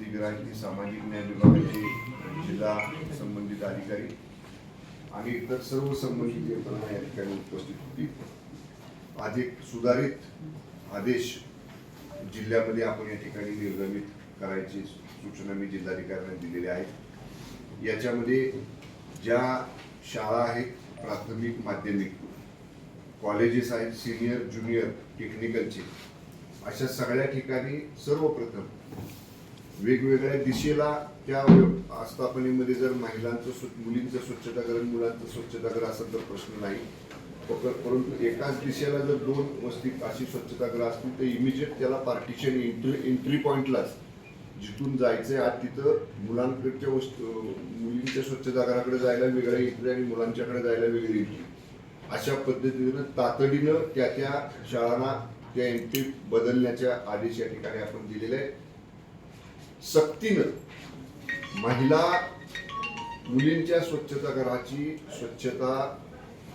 वसतिगृहाची सामाजिक न्याय विभागाचे जिल्हा संबंधित अधिकारी आणि इतर सर्व संबंधित यंत्रणा या ठिकाणी उपस्थित होती. आज एक सुधारित आदेश जिल्ह्यामध्ये आपण या ठिकाणी निर्गमित करायची सूचना मी जिल्हाधिकाऱ्यांना दिलेल्या आहेत याच्यामध्ये ज्या शाळा आहेत प्राथमिक माध्यमिक कॉलेजेस आहेत सिनियर ज्युनियर टेक्निकलचे अशा सगळ्या ठिकाणी सर्वप्रथम वेगवेगळ्या दिशेला त्या आस्थापनेमध्ये जर महिलांचं स्व- मुलींचं स्वच्छतागृह मुलांचं स्वच्छतागृह असेल तर प्रश्न नाही. परंतु एकाच दिशेला जर दोन वस्ती अशी स्वच्छतागृह असतील तर इमिजिएट त्याला पार्टिशन एंट्री एंट्री पॉईंटलाच जिथून जायचंय आज तिथं मुलांकडच्या वस्तू मुलींच्या स्वच्छतागृहाकडे जायला वेगळ्या एंट्री आणि मुलांच्याकडे जायला वेगळी एंट्री अशा पद्धतीनं तातडीनं त्या त्या शाळांना त्या एंट्री बदलण्याच्या आदेश या ठिकाणी आपण दिलेले आहे सक्तीनं महिला मुलींच्या स्वच्छतागृहाची स्वच्छता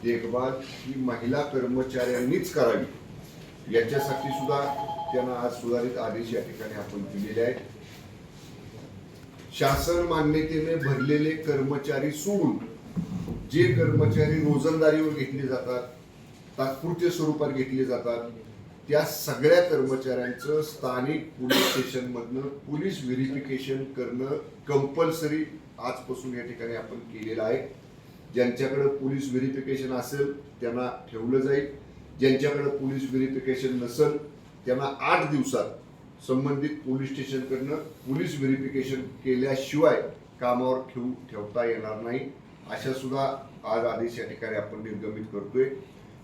देखभाल ही महिला कर्मचाऱ्यांनीच करावी. याच्यासाठी सुद्धा त्यांना आज सुधारित आदेश या ठिकाणी आपण दिलेले आहेत. शासन मान्यतेने भरलेले कर्मचारी सोडून जे कर्मचारी रोजंदारीवर घेतले जातात तात्पुरत्या स्वरूपात घेतले जातात त्या सगळ्या कर्मचाऱ्यांचं स्थानिक पोलीस स्टेशनमधनं पोलीस व्हेरिफिकेशन करणं कंपल्सरी आजपासून या ठिकाणी आपण केलेलं आहे. ज्यांच्याकडं पोलीस व्हेरिफिकेशन असेल त्यांना ठेवलं जाईल. ज्यांच्याकडं पोलीस व्हेरिफिकेशन नसेल त्यांना आठ दिवसात संबंधित पोलीस स्टेशनकडनं पोलीस व्हेरिफिकेशन केल्याशिवाय कामावर ठेवू ठेवता येणार नाही. अशा सुद्धा आज आदेश या ठिकाणी आपण निर्गमित करतोय.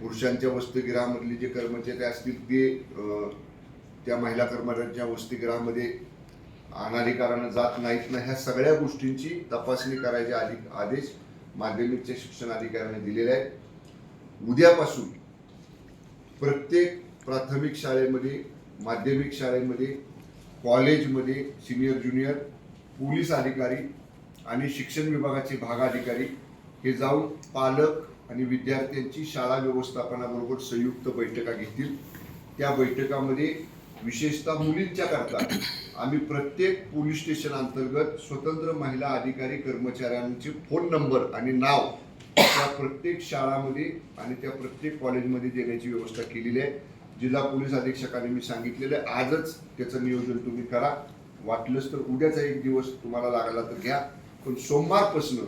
पुरुषांच्या वसतिगृहामधले जे कर्मचारी असतील ते त्या महिला कर्मचाऱ्यांच्या वसतिगृहामध्ये अनाधिकारानं जात नाहीत ना ह्या सगळ्या गोष्टींची तपासणी करायचे आधी आदेश माध्यमिकच्या शिक्षण अधिकाऱ्यांनी दिलेले आहेत. उद्यापासून प्रत्येक प्राथमिक शाळेमध्ये माध्यमिक शाळेमध्ये कॉलेजमध्ये सिनियर ज्युनियर पोलीस अधिकारी आणि शिक्षण विभागाचे भागाधिकारी हे जाऊन पालक आणि विद्यार्थ्यांची शाळा व्यवस्थापनाबरोबर संयुक्त बैठका घेतील. त्या बैठकामध्ये विशेषतः मुलींच्या करता आम्ही प्रत्येक पोलीस स्टेशन अंतर्गत स्वतंत्र महिला अधिकारी कर्मचाऱ्यांचे फोन नंबर आणि नाव त्या प्रत्येक शाळामध्ये आणि त्या प्रत्येक कॉलेजमध्ये देण्याची व्यवस्था केलेली आहे. जिल्हा पोलीस अधीक्षकांनी मी सांगितलेलं आहे आजच त्याचं नियोजन तुम्ही करा. वाटलंच तर उद्याचा एक दिवस तुम्हाला लागला तर घ्या. पण सोमवारपासून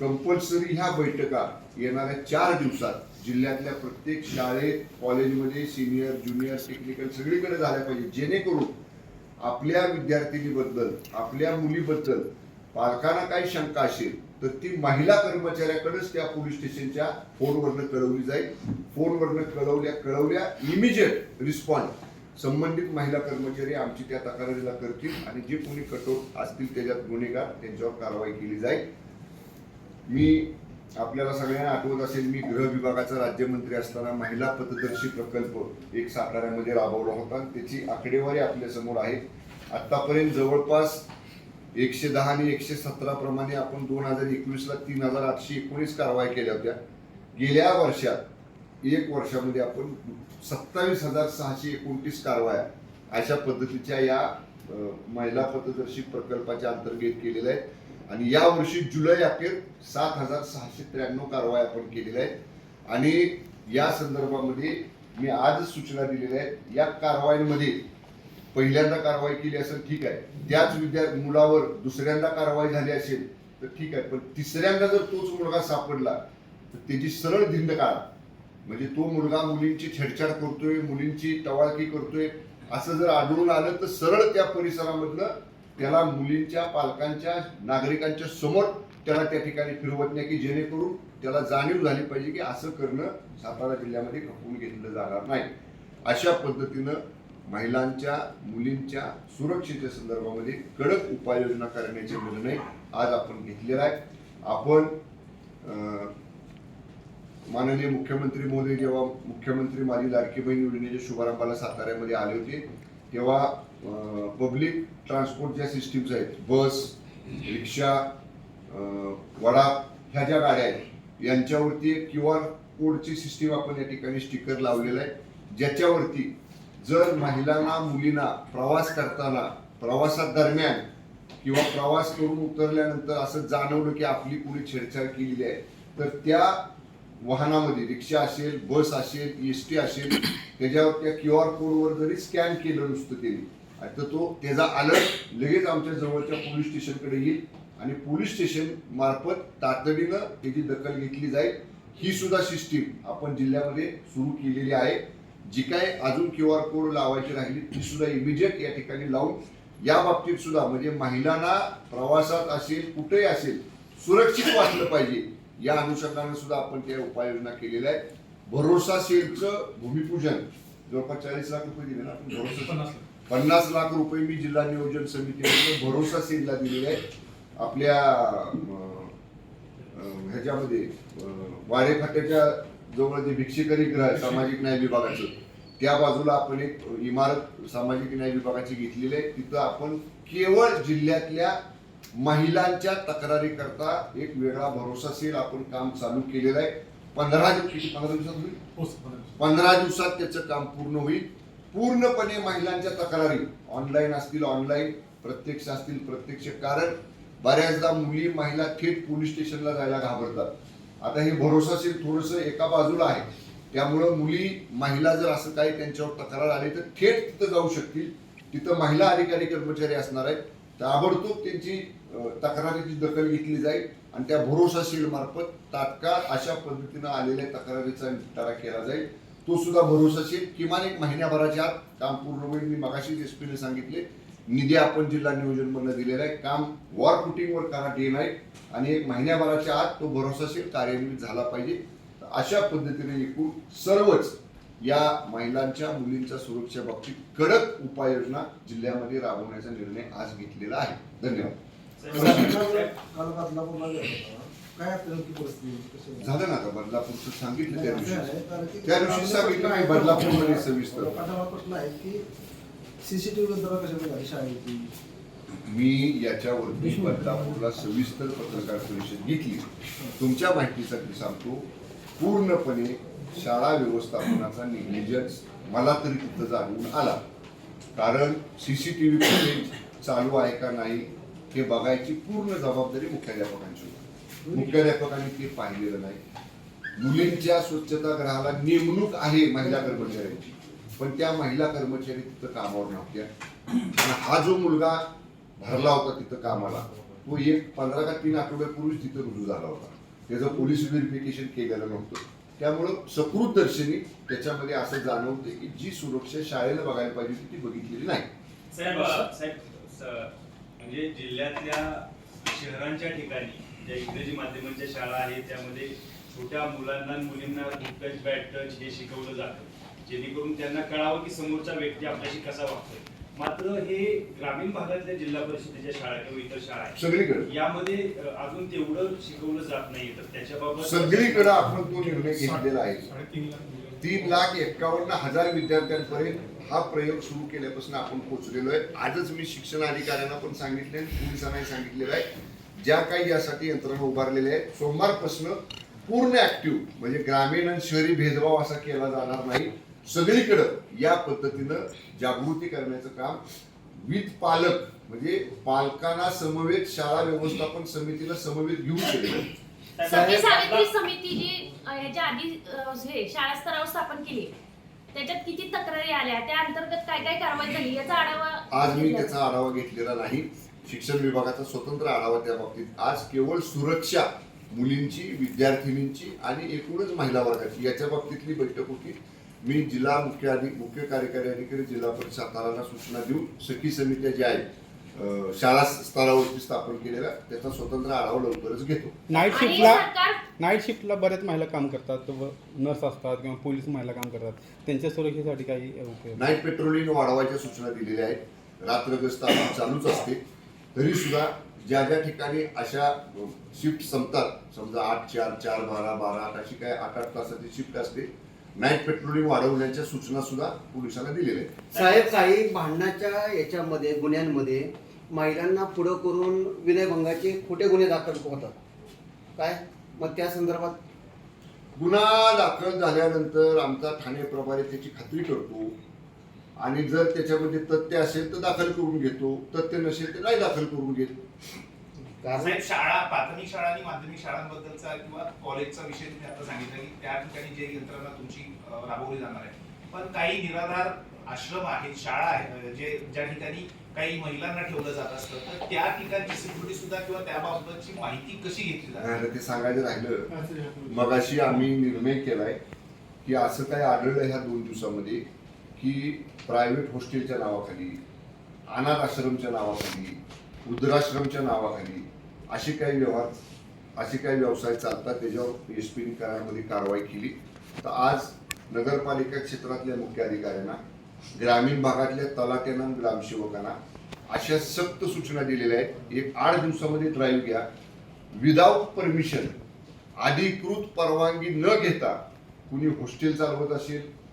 कंपल्सरी ह्या बैठका येणाऱ्या चार दिवसात जिल्ह्यातल्या प्रत्येक शाळेत कॉलेजमध्ये सिनियर ज्युनियर टेक्निकल सगळीकडे झाल्या पाहिजे जेणेकरून आपल्या विद्यार्थिनीबद्दल आपल्या मुलीबद्दल पालकांना काही शंका असेल तर ती महिला कर्मचाऱ्याकडेच त्या पोलीस स्टेशनच्या फोनवरनं कळवली जाईल. फोनवरनं कळवल्या कळवल्या इमिजिएट रिस्पॉन्स संबंधित महिला कर्मचारी आमची त्या तक्रारीला करतील आणि जे कोणी कठोर असतील त्याच्यात गुन्हेगार त्यांच्यावर कारवाई केली जाईल. मी आपल्याला सगळ्यांना आठवत असेल मी गृह विभागाचा राज्यमंत्री असताना महिला पथदर्शी प्रकल्प एक साताऱ्यामध्ये राबवला होता. त्याची आकडेवारी आपल्यासमोर आहे. आतापर्यंत जवळपास एकशे दहा आणि एकशे सतरा प्रमाणे आपण दोन हजार एकवीसला तीन हजार आठशे एकोणीस कारवाई केल्या होत्या. गेल्या वर्षात एक वर्षामध्ये आपण सत्तावीस हजार सहाशे एकोणतीस कारवाया अशा पद्धतीच्या या महिला पथदर्शी प्रकल्पाच्या अंतर्गत केलेल्या आहेत. आणि या वर्षी जुलै अखेर सात हजार सहाशे त्र्याण्णव कारवाया आपण केलेल्या आहेत. आणि या संदर्भामध्ये मी आजच सूचना दिलेल्या आहेत. या कारवाईमध्ये पहिल्यांदा कारवाई केली असेल ठीक आहे. त्याच विद्यार्थी मुलावर दुसऱ्यांदा कारवाई झाली असेल तर ठीक आहे. पण तिसऱ्यांदा जर तोच मुलगा सापडला तर त्याची सरळ धिंड काढा. म्हणजे तो मुलगा मुलींची छेडछाड करतोय मुलींची टवाळकी करतोय असं जर आढळून आलं तर सरळ त्या परिसरामधनं त्याला मुलींच्या पालकांच्या नागरिकांच्या समोर त्याला त्या ठिकाणी फिरवत नाही की जेणेकरून त्याला जाणीव झाली पाहिजे की असं करणं सातारा जिल्ह्यामध्ये खपवून घेतलं जाणार नाही. अशा पद्धतीनं महिलांच्या मुलींच्या सुरक्षेच्या संदर्भामध्ये कडक उपाययोजना करण्याचे निर्णय आज आपण घेतलेला आहे. आपण माननीय मुख्यमंत्री मोदी जेव्हा मुख्यमंत्री माझी लाडकी बहीण योजनेच्या शुभारंभाला साताऱ्यामध्ये आले होते तेव्हा पब्लिक ट्रान्सपोर्टच्या सिस्टीम्स आहेत बस रिक्षा वडा ह्या ज्या गाड्या आहेत यांच्यावरती एक क्यू आर कोडची सिस्टीम आपण या ठिकाणी स्टिकर लावलेला आहे. ज्याच्यावरती जर महिलांना मुलींना प्रवास करताना प्रवासात दरम्यान किंवा प्रवास करून उतरल्यानंतर असं जाणवलं की आपली कुणी छेडछाड केलेली आहे तर त्या वाहनामध्ये रिक्षा असेल बस असेल एस टी असेल त्याच्यावर त्या क्यू आर कोडवर जरी स्कॅन केलं नुसतं त्यांनी तर तो त्याचा अलर्ट लगेच आमच्या जवळच्या पोलीस स्टेशनकडे येईल आणि पोलीस स्टेशन मार्फत तातडीनं त्याची दखल घेतली जाईल. ही सुद्धा सिस्टीम आपण जिल्ह्यामध्ये सुरू केलेली आहे. जी काय अजून क्यू आर कोड लावायची राहिली ती सुद्धा इमिजिएट या ठिकाणी लावून या बाबतीत सुद्धा म्हणजे महिलांना प्रवासात असेल कुठेही असेल सुरक्षित वाटलं पाहिजे. या अनुषंगाने सुद्धा आपण त्या उपाययोजना केलेल्या आहेत. भरोसा सेलचं भूमिपूजन जवळपास चाळीस लाख रुपये दिले ना आपण भरोसा पन्नास लाख रुपये मी जिल्हा नियोजन समितीमध्ये भरोसा सेलला दिलेले आहेत आपल्या ह्याच्यामध्ये वाडे फाट्याच्या जवळ जे भिक्षेकरी गृह आहे, सामाजिक न्याय विभागाचं त्या बाजूला आपण एक इमारत सामाजिक न्याय विभागाची घेतलेली आहे. तिथं आपण केवळ जिल्ह्यातल्या महिलांच्या तक्रारी करता एक वेगळा भरोसा सेल आपण काम चालू केलेलं आहे. पंधरा दिवस पंधरा दिवसात होईल? पंधरा दिवसात त्याचं काम पूर्ण होईल. पूर्णपणे महिलांच्या तक्रारी. ऑनलाईन असतील ऑनलाईन प्रत्यक्ष असतील प्रत्यक्ष. कारण बऱ्याचदा मुली महिला थेट पोलीस स्टेशनला जायला घाबरतात. आता हे भरोसाशील थोडंसं एका बाजूला आहे. त्यामुळं मुली महिला जर असं काही त्यांच्यावर तक्रार आली तर थेट तिथं जाऊ शकतील. तिथं महिला अधिकारी कर्मचारी असणार आहेत. ताबडतोब त्यांची तक्रारीची दखल घेतली जाईल आणि त्या भरोसाशील मार्फत तात्काळ अशा पद्धतीनं आलेल्या तक्रारीचा निपटारा केला जाईल. तो सुद्धा भरोसाशील किमान एक महिन्याभराच्या आत काम पूर्ण होईल मी मगाशीच एस पीने सांगितले निधी आपण जिल्हा नियोजन मधनं दिलेला आहे काम वॉर फुटिंगवर करा डे नाईट आणि एक महिन्याभराच्या आत तो भरोसाशील कार्यान्वित झाला पाहिजे अशा पद्धतीने एकूण सर्वच या महिलांच्या मुलींच्या सुरक्षे बाबतीत कडक उपाययोजना जिल्ह्यामध्ये राबवण्याचा निर्णय आज घेतलेला आहे धन्यवाद काय आपल्याला की परिस्थिती? झालं ना आता बदलापूरचं सांगितलं त्या नाही, दिवशी. की त्या दिवशी सांगितलं मी बदलापूरमध्ये सविस्तर. प्रश्न आहे की सीसीटीव्ही बद्दल कशा शाळेची. मी याच्यावरती बदलापूरला सविस्तर पत्रकार परिषद घेतली. तुमच्या माहितीसाठी सांगतो पूर्णपणे शाळा व्यवस्थापनाचा निग्लिजन्स मला तरी तिथं जाणून आला. कारण सीसीटीव्ही फुटेज चालू आहे का नाही हे बघायची पूर्ण जबाबदारी मुख्याध्यापकांची होती. मुख्याध्यापकांनी ते पाहिलेलं नाही. मुलींच्या स्वच्छतागृहाला नेमणूक आहे महिला कर्मचाऱ्यांची. पण त्या महिला कर्मचारी तिथं कामावर नव्हत्या. आणि हा जो मुलगा भरला होता तिथं कामाला तो एक पंधरा का तीन आठवड्यापूर्वीच तिथं रुजू झाला होता. त्याचं पोलीस व्हेरिफिकेशन केलेलं नव्हतं. त्यामुळं सकृत दर्शनी त्याच्यामध्ये असं जाणवते की जी सुरक्षा शाळेला बघायला पाहिजे ती बघितलेली नाही. साहेब साहेब म्हणजे जिल्ह्यातल्या शहरांच्या ठिकाणी ज्या इंग्रजी माध्यमांच्या शाळा आहेत त्यामध्ये छोट्या मुलांना मुलींना गुड टच बॅड टच हे शिकवलं जातं. जेणेकरून त्यांना कळावं की समोरचा व्यक्ती आपल्याशी कसा वागतोय. मात्र हे ग्रामीण भागातल्या जिल्हा परिषदेच्या शाळा किंवा इतर शाळा आहेत. सगळीकडे? यामध्ये अजून तेवढं शिकवलं जात नाही तर त्याच्याबाबत सगळीकडे आपण तो निर्णय घेतलेला आहे. तीन लाख एक्कावन्न हजार विद्यार्थ्यांपर्यंत हा प्रयोग सुरू केल्यापासून आपण पोहोचलेलो आहे. आजच मी शिक्षण अधिकाऱ्यांना पण सांगितले पोलिसांनाही सांगितलेलं आहे. ज्या काही यासाठी यंत्रणा उभारलेल्या आहेत सोमवारपासून पूर्ण ऍक्टिव्ह म्हणजे ग्रामीण आणि शहरी भेदभाव असा केला जाणार नाही. सगळीकडं या पद्धतीनं जागृती करण्याचं काम विथ पालक म्हणजे पालकांना समवेत शाळा व्यवस्थापन समितीला समवेत घेऊन केलेलं आहे सती सावित्री समिती जी अ, ह्याच्या आधी अ, हे शाळा स्तरावर स्थापन केली त्याच्यात किती तक्रारी आल्या त्या अंतर्गत काय काय कारवाई झाली याचा आढावा आज मी घेतला. त्याचा आढावा घेतलेला नाही. शिक्षण विभागाचा स्वतंत्र आढावा त्या बाबतीत. आज केवळ सुरक्षा मुलींची विद्यार्थिनींची आणि एकूणच महिला वर्गाची याच्या बाबतीतली बैठक होती. मी जिल्हा मुख्य अधि मुख्य कार्यकारी अधिकारी जिल्हा परिषद साताराला सूचना देऊन सखी समित्या ज्या आहेत शाळा स्तरावरती स्थापन केलेल्या त्याचा स्वतंत्र आढावा लवकरच घेतो. नाईट शिफ्टला नाईट शिफ्टला बऱ्याच महिला काम करतात व नर्स असतात किंवा पोलीस महिला काम करतात. त्यांच्या सुरक्षेसाठी काही उपयोग नाईट पेट्रोलिंग वाढवायच्या सूचना दिलेल्या आहेत. रात्रगस्त आपण चालूच असते. तरी सुद्धा ज्या ज्या ठिकाणी अशा शिफ्ट संपतात समजा आठ चार चार बारा बारा आठ अशी काय आठ आठ तासाची शिफ्ट असते नाईट पेट्रोलिंग वाढवण्याच्या सूचना सुद्धा पोलिसांना दिलेल्या आहेत. साहेब काही भांडणाच्या याच्यामध्ये गुन्ह्यांमध्ये महिलांना पुढं करून विनयभंगाचे खोटे गुन्हे दाखल होतात. काय? मग त्या संदर्भात? गुन्हा दाखल झाल्यानंतर आमचा ठाणे प्रभारी त्याची खात्री करतो. आणि जर त्याच्यामध्ये तथ्य असेल तर दाखल करून घेतो. तथ्य नसेल तर नाही दाखल करून घेत. साहेब शाळा प्राथमिक शाळा आणि माध्यमिक शाळांबद्दलचा किंवा कॉलेजचा विषय तुम्ही आता सांगितलं की त्या ठिकाणी जे यंत्रणा तुमची राबवली जाणार आहे. पण काही निराधार आश्रम आहेत शाळा आहेत जे ज्या ठिकाणी काही महिलांना ठेवलं जात असतं तर त्या ठिकाणची सिक्युरिटी सुद्धा किंवा त्याबाबतची माहिती कशी घेतली जाते? ते सांगायचं राहिलं. मगाशी आम्ही निर्णय केलाय की असं काय आढळलं ह्या दोन दिवसामध्ये की प्रायव्हेट हॉस्टेलच्या नावाखाली अनाथ आश्रमच्या नावाखाली वृद्धाश्रमच्या नावाखाली असे काही व्यवहार असे काही व्यवसाय चालतात. त्याच्यावर एस पीने करारामध्ये कारवाई केली. तर आज नगरपालिका क्षेत्रातल्या मुख्य अधिकाऱ्यांना ग्रामीण भागातल्या तलाट्यांना ग्रामसेवकांना अशा सक्त सूचना दिलेल्या आहेत. एक आठ दिवसामध्ये ड्राईव्ह घ्या. विदाऊट परमिशन अधिकृत परवानगी न घेता कुणी हॉस्टेल चालवत असेल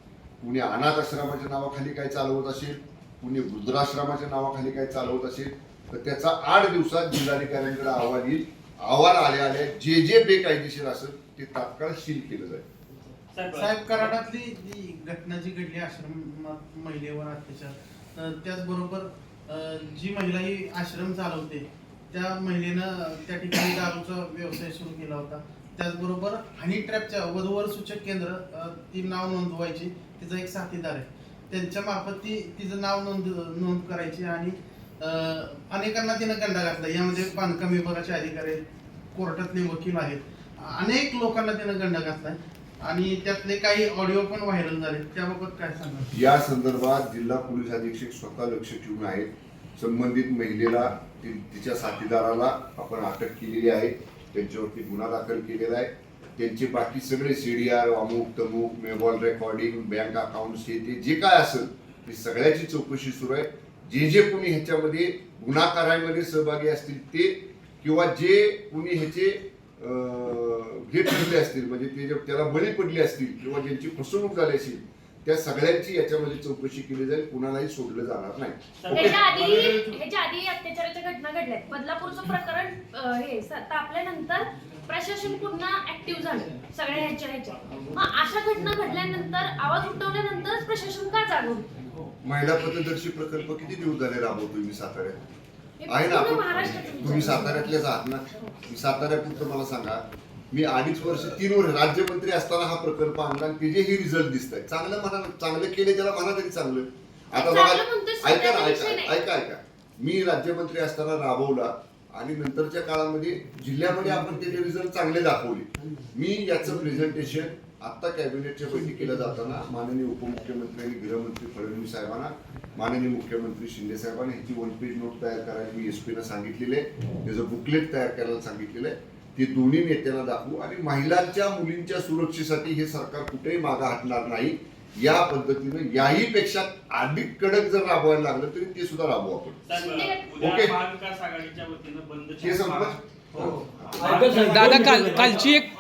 कुणी अनाथ आश्रमाच्या नावाखाली काय चालवत असेल कुणी वृद्धाश्रमाच्या नावाखाली काय चालवत असेल तर त्याचा आठ दिवसात जिल्हाधिकाऱ्यांकडे अहवाल येईल. अहवाल आल्या आल्या जे जे बेकायदेशीर असेल ते तात्काळ सील केलं जाईल. साहेब कराडातली जी घटना जी घडली आश्रम महिलेवर अत्याचार तर त्याचबरोबर जी महिला ही आश्रम चालवते त्या महिलेनं त्या ठिकाणी दारूचा व्यवसाय सुरू केला होता. त्याचबरोबर हनी ट्रॅपच्या वधूवर सूचक केंद्र ती नाव नोंदवायची. तिचा एक साथीदार आहे. त्यांच्या मार्फत ती तिचं नाव नोंद नोंद करायची आणि अनेकांना तिनं गंडा घातला. यामध्ये बांधकाम विभागाचे अधिकारी आहेत कोर्टातले वकील आहेत. अनेक लोकांना तिनं गंडा घातलाय आणि त्यातले काही ऑडिओ पण व्हायरल झाले. त्याबाबत काय सांगा या संदर्भात जिल्हा पोलीस अधीक्षक स्वतः लक्ष ठेवून आहेत. संबंधित महिलेला तिच्या साथीदाराला आपण अटक केलेली आहे. त्यांच्यावरती गुन्हा दाखल केलेला आहे. त्यांचे बाकी सगळे सीडीआर अमुक तमुक मेबॉल रेकॉर्डिंग बँक अकाउंट्स हे ते जे काय असेल ते सगळ्याची चौकशी सुरू आहे. जे जे कोणी ह्याच्यामध्ये गुन्हाकारायमध्ये सहभागी असतील ते किंवा जे कोणी ह्याचे अं, हे ठरले असतील म्हणजे ते त्याला बळी पडले असतील किंवा ज्यांची फसवणूक झाली असेल त्या सगळ्यांची याच्यामध्ये चौकशी केली जाईल कुणालाही सोडलं जाणार नाही. ह्याच्या आधी ह्याच्या आधी अत्याचाराच्या घटना घडल्यात. बदलापूरचं प्रकरण अं, हे स- तापल्यानंतर प्रशासन पुन्हा ऍक्टिव्ह झालं सगळ्या ह्याच्या ह्याच्या. मग अशा घटना घडल्यानंतर आवाज उठवल्यानंतरच प्रशासन का जागून? महिला पथदर्शी प्रकल्प किती दिवस झाले राबवतोय मी साताऱ्यात? हे आहे ना पूर्ण आपण? महाराष्ट्रात तुम्ही साताऱ्यातलेच आहात ना? मी साताऱ्यापुरतं मला सांगा. मी अडीच वर्ष तीन वर्ष राज्यमंत्री असताना हा प्रकल्प आणला आणि त्याचेही रिझल्ट दिसत आहेत चांगलं म्हणा चांगलं केले त्याला म्हणा तरी चांगलं. आता बघा ऐका ना ऐका. ऐका ऐका. मी राज्यमंत्री असताना राबवला आणि नंतरच्या काळामध्ये जिल्ह्यामध्ये आपण त्याचे रिझल्ट चांगले दाखवले. मी याचं प्रेझेंटेशन आता कॅबिनेटच्या बैठकीला जाताना माननीय उपमुख्यमंत्री आणि गृहमंत्री फडणवीस साहेबांना माननीय मुख्यमंत्री शिंदे साहेबांना ह्याची वन पेज नोट तयार करायला मी एस पीनं सांगितलेलं आहे. त्याचं बुकलेट तयार करायला सांगितलेलं आहे. ते दोन्ही नेत्यांना दाखवू आणि महिलांच्या मुलींच्या सुरक्षेसाठी हे सरकार कुठेही मागा हटणार नाही या पद्धतीनं याही पेक्षा अधिक कडक जर राबवायला लागलं तरी ते सुद्धा राबवू आपण ओके. महाविकास आघाडीच्या वतीनं बंद हे संपलं? हो. दादा काल कालची एक